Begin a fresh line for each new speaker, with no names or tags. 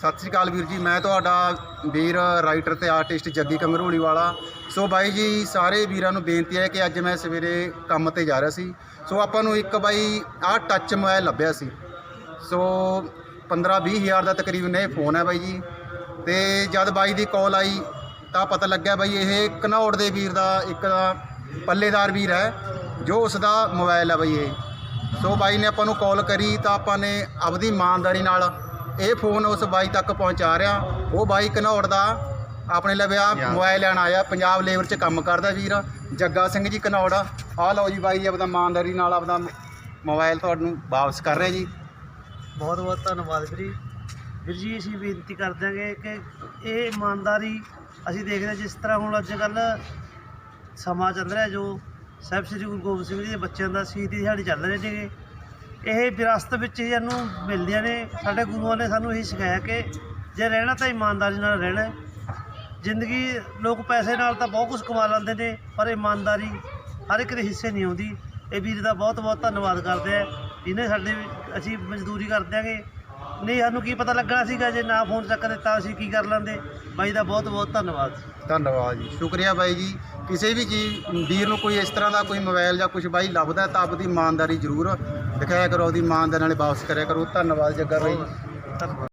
ਸਤਿ ਸ਼੍ਰੀ ਅਕਾਲ ਵੀਰ ਜੀ, ਮੈਂ ਤੁਹਾਡਾ ਵੀਰ ਰਾਈਟਰ ਤੇ ਆਰਟਿਸਟ ਜੱਗੀ ਕੰਗਰੂਲੀ ਵਾਲਾ। ਸੋ ਬਾਈ ਜੀ, ਸਾਰੇ ਵੀਰਾਂ ਨੂੰ ਬੇਨਤੀ ਹੈ ਕਿ ਅੱਜ ਮੈਂ ਸਵੇਰੇ ਕੰਮ ਤੇ ਜਾ ਰਿਹਾ ਸੀ। ਸੋ ਆਪਾਂ ਨੂੰ ਇੱਕ ਬਾਈ, ਆਹ ਟੱਚ ਮੋਬਾਈਲ ਲੱਭਿਆ ਸੀ। ਸੋ 15-20 ਹਜ਼ਾਰ ਦਾ ਤਕਰੀਬਨ ਇਹ ਫੋਨ ਹੈ ਬਾਈ ਜੀ। ਤੇ ਜਦ ਬਾਈ ਦੀ ਕਾਲ ਆਈ, ਤਾਂ ਪਤਾ ਲੱਗਿਆ ਬਾਈ, ਇਹ ਘਨੌੜ ਦੇ ਵੀਰ ਦਾ ਇੱਕ ਪੱਲੇਦਾਰ ਵੀਰ ਹੈ, ਜੋ ਉਸ ਦਾ ਮੋਬਾਈਲ ਹੈ ਬਾਈ ਇਹ। ਸੋ ਬਾਈ ਨੇ ਆਪਾਂ ਨੂੰ ਕਾਲ ਕਰੀ, ਤਾਂ ਆਪਾਂ ਨੇ ਆਪਦੀ ਇਮਾਨਦਾਰੀ ਨਾਲ ਇਹ ਫੋਨ ਉਸ ਬਾਈ ਤੱਕ ਪਹੁੰਚਾ ਰਿਹਾ। ਉਹ ਬਾਈ ਘਨੌੜ ਦਾ ਆਪਣੇ ਲਵਿਆ ਮੋਬਾਈਲ ਲੈਣ ਆਇਆ ਪੰਜਾਬ ਲੇਬਰ 'ਚ ਕੰਮ ਕਰਦਾ ਵੀਰ। ਜੱਗਾ ਸਿੰਘ ਜੀ ਘਨੌੜ ਆਹ ਲਓ ਜੀ ਬਾਈ ਆਪਦਾ ਇਮਾਨਦਾਰੀ ਨਾਲ ਆਪਦਾ ਮੋਬਾਈਲ ਤੁਹਾਨੂੰ ਵਾਪਸ ਕਰ ਰਿਹਾ ਜੀ।
ਬਹੁਤ ਬਹੁਤ ਧੰਨਵਾਦ ਵੀਰ ਜੀ। ਵੀਰ ਜੀ ਅਸੀਂ ਬੇਨਤੀ ਕਰ ਦਿਆਂਗੇ ਕਿ ਇਹ ਇਮਾਨਦਾਰੀ ਅਸੀਂ ਦੇਖਦੇ ਹਾਂ ਜਿਸ ਤਰ੍ਹਾਂ ਹੁਣ ਅੱਜ ਕੱਲ ਸਮਾਂ ਚੱਲ ਰਿਹਾ ਜੋ ਸਾਹਿਬ ਸ੍ਰੀ ਗੁਰੂ ਗੋਬਿੰਦ ਸਿੰਘ ਜੀ ਦੇ ਬੱਚਿਆਂ ਦਾ ਸ਼ਹੀਦੀ ਦਿਹਾੜੀ ਚੱਲ ਰਹੇ ਨੇਗੇ। ਇਹ ਵਿਰਾਸਤ ਵਿੱਚ ਹੀ ਸਾਨੂੰ ਮਿਲਦੀਆਂ ਨੇ। ਸਾਡੇ ਗੁਰੂਆਂ ਨੇ ਸਾਨੂੰ ਇਹੀ ਸਿਖਾਇਆ ਕਿ ਜੇ ਰਹਿਣਾ ਤਾਂ ਇਮਾਨਦਾਰੀ ਨਾਲ ਰਹਿਣਾ ਹੈ। ਜ਼ਿੰਦਗੀ, ਲੋਕ ਪੈਸੇ ਨਾਲ ਤਾਂ ਬਹੁਤ ਕੁਝ ਕਮਾ ਲੈਂਦੇ ਨੇ, ਪਰ ਇਮਾਨਦਾਰੀ ਹਰ ਇੱਕ ਦੇ ਹਿੱਸੇ ਨਹੀਂ ਆਉਂਦੀ। ਇਹ ਵੀਰ ਦਾ ਬਹੁਤ ਬਹੁਤ ਧੰਨਵਾਦ ਕਰਦੇ ਆ। ਜਿਹਨੇ ਸਾਡੇ ਅਸੀਂ ਮਜ਼ਦੂਰੀ ਕਰ ਦਿਆਂਗੇ ਨਹੀਂ, ਸਾਨੂੰ ਕੀ ਪਤਾ ਲੱਗਣਾ ਸੀਗਾ ਜੇ ਨਾ ਫੋਨ ਚੱਕ ਦਿੱਤਾ, ਅਸੀਂ ਕੀ ਕਰ ਲੈਂਦੇ? ਬਾਈ ਦਾ ਬਹੁਤ ਬਹੁਤ ਧੰਨਵਾਦ।
ਧੰਨਵਾਦ ਜੀ। ਸ਼ੁਕਰੀਆ ਬਾਈ ਜੀ। ਕਿਸੇ ਵੀ ਚੀਜ਼, ਵੀਰ ਨੂੰ ਕੋਈ ਇਸ ਤਰ੍ਹਾਂ ਦਾ ਕੋਈ ਮੋਬਾਈਲ ਜਾਂ ਕੁਝ ਬਾਈ ਲੱਭਦਾ ਤਾਂ ਆਪਦੀ ਇਮਾਨਦਾਰੀ ਜ਼ਰੂਰ ਦਿਖਾਇਆ ਕਰੋ ਉਹਦੀ ਇਮਾਨਦਾਰ ਨਾਲ ਵਾਪਸ ਕਰਿਆ ਕਰੋ। ਧੰਨਵਾਦ ਜੱਗਾ ਬਾਈ।